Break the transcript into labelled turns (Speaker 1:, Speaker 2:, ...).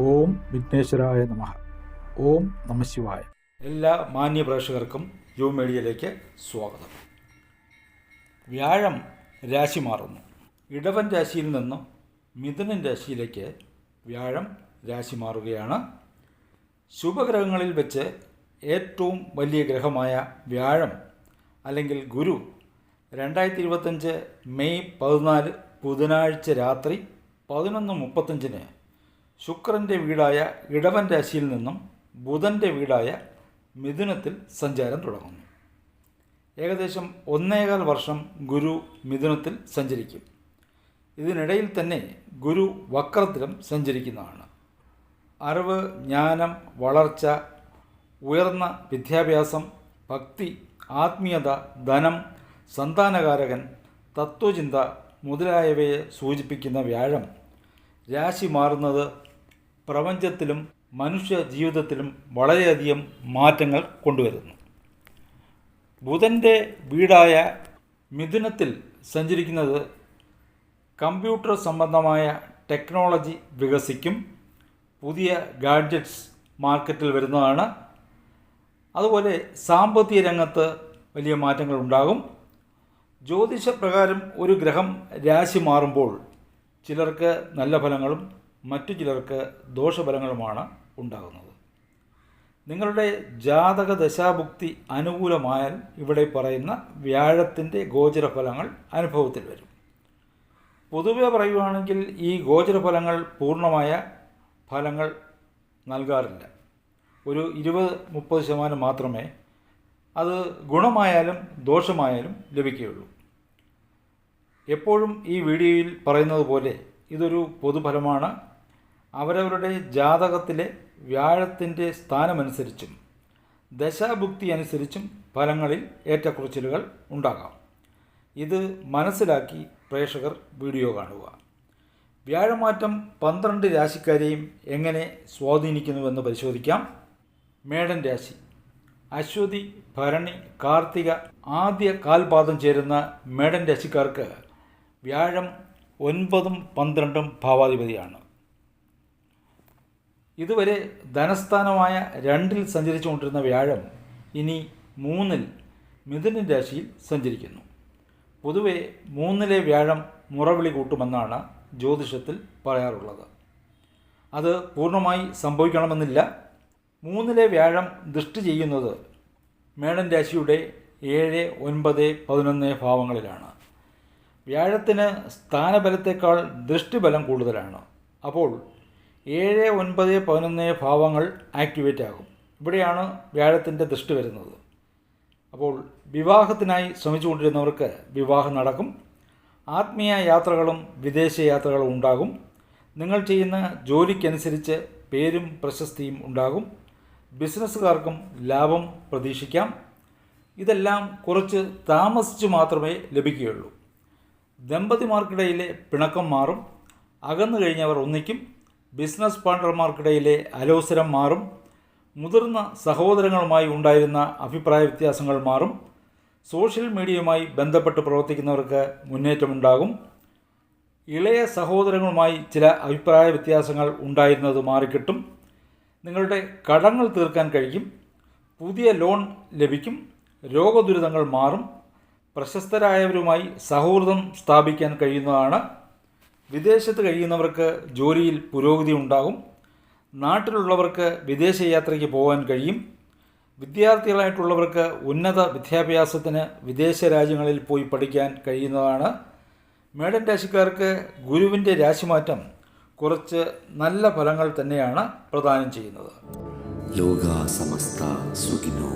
Speaker 1: വിഘ്നേശ്വരായ നമ. ഓം നമശിവായ എല്ലാ മാന്യ പ്രേക്ഷകർക്കും യു മീഡിയയിലേക്ക് സ്വാഗതം. വ്യാഴം രാശി മാറുന്നു. ഇടവൻ രാശിയിൽ നിന്നും മിഥുനൻ രാശിയിലേക്ക് വ്യാഴം രാശി മാറുകയാണ്. ശുഭഗ്രഹങ്ങളിൽ വെച്ച് ഏറ്റവും വലിയ ഗ്രഹമായ വ്യാഴം അല്ലെങ്കിൽ ഗുരു രണ്ടായിരത്തി ഇരുപത്തഞ്ച് മെയ് പതിനാല് ബുധനാഴ്ച രാത്രി പതിനൊന്ന് മുപ്പത്തഞ്ചിന് ശുക്രന്റെ വീടായ ഇടവൻ രാശിയിൽ നിന്നും ബുധന്റെ വീടായ മിഥുനത്തിൽ സഞ്ചാരം തുടങ്ങുന്നു. ഏകദേശം ഒന്നേകാൽ വർഷം ഗുരു മിഥുനത്തിൽ സഞ്ചരിക്കും. ഇതിനിടയിൽ തന്നെ ഗുരു വക്രത്തിലും സഞ്ചരിക്കുന്നതാണ്. അറിവ് ജ്ഞാനം വളർച്ച ഉയർന്ന വിദ്യാഭ്യാസം ഭക്തി ആത്മീയത ധനം സന്താനകാരകൻ തത്വചിന്ത മുതലായവയെ സൂചിപ്പിക്കുന്ന വ്യാഴം. രാശി മാറുന്നത് പ്രപഞ്ചത്തിലും മനുഷ്യ ജീവിതത്തിലും വളരെയധികം മാറ്റങ്ങൾ കൊണ്ടുവരുന്നു. ബുധന്റെ വീടായ മിഥുനത്തിൽ സഞ്ചരിക്കുന്നത് കമ്പ്യൂട്ടർ സംബന്ധമായ ടെക്നോളജി വികസിക്കും. പുതിയ ഗാഡ്ജറ്റ്സ് മാർക്കറ്റിൽ വരുന്നതാണ്. അതുപോലെ സാമ്പത്തിക രംഗത്ത് വലിയ മാറ്റങ്ങൾ ഉണ്ടാകും. ജ്യോതിഷപ്രകാരം ഒരു ഗ്രഹം രാശി മാറുമ്പോൾ ചിലർക്ക് നല്ല ഫലങ്ങളും മറ്റു ചിലർക്ക് ദോഷഫലങ്ങളുമാണ് ഉണ്ടാകുന്നത്. നിങ്ങളുടെ ജാതക ദശാഭുക്തി അനുകൂലമായാൽ ഇവിടെ പറയുന്ന വ്യാഴത്തിന്റെ ഗോചരഫലങ്ങൾ അനുഭവത്തിൽ വരും. പൊതുവെ പറയുകയാണെങ്കിൽ ഈ ഗോചരഫലങ്ങൾ പൂർണമായ ഫലങ്ങൾ നൽകാറില്ല. ഒരു ഇരുപത് മുപ്പത് ശതമാനം മാത്രമേ അത് ഗുണമായാലും ദോഷമായാലും ലഭിക്കുകയുള്ളൂ. എപ്പോഴും ഈ വീഡിയോയിൽ പറയുന്നത് പോലെ ഇതൊരു പൊതുഫലമാണ്. അവരവരുടെ ജാതകത്തിലെ വ്യാഴത്തിന്റെ സ്ഥാനമനുസരിച്ചും ദശാഭുക്തി അനുസരിച്ചും ഫലങ്ങളിൽ ഏറ്റക്കുറച്ചിലുകൾ ഉണ്ടാകാം. ഇത് മനസ്സിലാക്കി പ്രേക്ഷകർ വീഡിയോ കാണുക. വ്യാഴമാറ്റം പന്ത്രണ്ട് രാശിക്കാരെയും എങ്ങനെ സ്വാധീനിക്കുന്നുവെന്ന് പരിശോധിക്കാം. മേടൻ രാശി. അശ്വതി ഭരണി കാർത്തിക ആദ്യ കാൽപാദം ചേരുന്ന മേടൻ രാശിക്കാർക്ക് വ്യാഴം ഒൻപതും പന്ത്രണ്ടും ഭാവാധിപതിയാണ്. ഇതുവരെ ധനസ്ഥാനമായ രണ്ടിൽ സഞ്ചരിച്ചുകൊണ്ടിരുന്ന വ്യാഴം ഇനി മൂന്നിൽ മിഥുനൻ രാശിയിൽ സഞ്ചരിക്കുന്നു. പൊതുവെ മൂന്നിലെ വ്യാഴം മുറവിളി കൂട്ടുമെന്നാണ് ജ്യോതിഷത്തിൽ പറയാറുള്ളത്. അത് പൂർണമായി സംഭവിക്കണമെന്നില്ല. മൂന്നിലെ വ്യാഴം ദൃഷ്ടി ചെയ്യുന്നത് മേടൻ രാശിയുടെ ഏഴ് ഒൻപത് പതിനൊന്ന് ഭാവങ്ങളിലാണ്. വ്യാഴത്തിന് സ്ഥാനബലത്തേക്കാൾ ദൃഷ്ടിബലം കൂടുതലാണ്. അപ്പോൾ ഏഴ് ഒൻപത് പതിനൊന്ന് ഭാവങ്ങൾ ആക്ടിവേറ്റ് ആകും. ഇവിടെയാണ് വ്യാഴത്തിന്റെ ദൃഷ്ടി വരുന്നത്. അപ്പോൾ വിവാഹത്തിനായി ശ്രമിച്ചുകൊണ്ടിരുന്നവർക്ക് വിവാഹം നടക്കും. ആത്മീയ യാത്രകളും വിദേശ യാത്രകളും ഉണ്ടാകും. നിങ്ങൾ ചെയ്യുന്ന ജോലിക്കനുസരിച്ച് പേരും പ്രശസ്തിയും ഉണ്ടാകും. ബിസിനസ്സുകാർക്കും ലാഭം പ്രതീക്ഷിക്കാം. ഇതെല്ലാം കുറച്ച് താമസിച്ച് മാത്രമേ ലഭിക്കുകയുള്ളൂ. ദമ്പതിമാർക്കിടയിലെ പിണക്കം മാറും. അകന്നു കഴിഞ്ഞവർ ഒന്നിക്കും. ബിസിനസ് പാർട്ണർമാർക്കിടയിലെ അലോസരം മാറും. മുതിർന്ന സഹോദരങ്ങളുമായി ഉണ്ടായിരുന്ന അഭിപ്രായ വ്യത്യാസങ്ങൾ മാറും. സോഷ്യൽ മീഡിയയുമായി ബന്ധപ്പെട്ട് പ്രവർത്തിക്കുന്നവർക്ക് മുന്നേറ്റമുണ്ടാകും. ഇളയ സഹോദരങ്ങളുമായി ചില അഭിപ്രായ വ്യത്യാസങ്ങൾ ഉണ്ടായിരുന്നത് മാറിക്കിട്ടും. നിങ്ങളുടെ കടങ്ങൾ തീർക്കാൻ കഴിയും. പുതിയ ലോൺ ലഭിക്കും. രോഗദുരിതങ്ങൾ മാറും. പ്രശസ്തരായവരുമായി സൗഹൃദം സ്ഥാപിക്കാൻ കഴിയുന്നതാണ്. വിദേശത്ത് കഴിയുന്നവർക്ക് ജോലിയിൽ പുരോഗതി ഉണ്ടാകും. നാട്ടിലുള്ളവർക്ക് വിദേശയാത്രയ്ക്ക് പോകാൻ കഴിയും. വിദ്യാർത്ഥികളായിട്ടുള്ളവർക്ക് ഉന്നത വിദ്യാഭ്യാസത്തിന് വിദേശ രാജ്യങ്ങളിൽ പോയി പഠിക്കാൻ കഴിയുന്നതാണ്. മേടൻ രാശിക്കാർക്ക് ഗുരുവിന്റെ രാശിമാറ്റം കുറച്ച് നല്ല ഫലങ്ങൾ തന്നെയാണ് പ്രദാനം ചെയ്യുന്നത്.
Speaker 2: ലോക സമസ്ത സുഖിനോ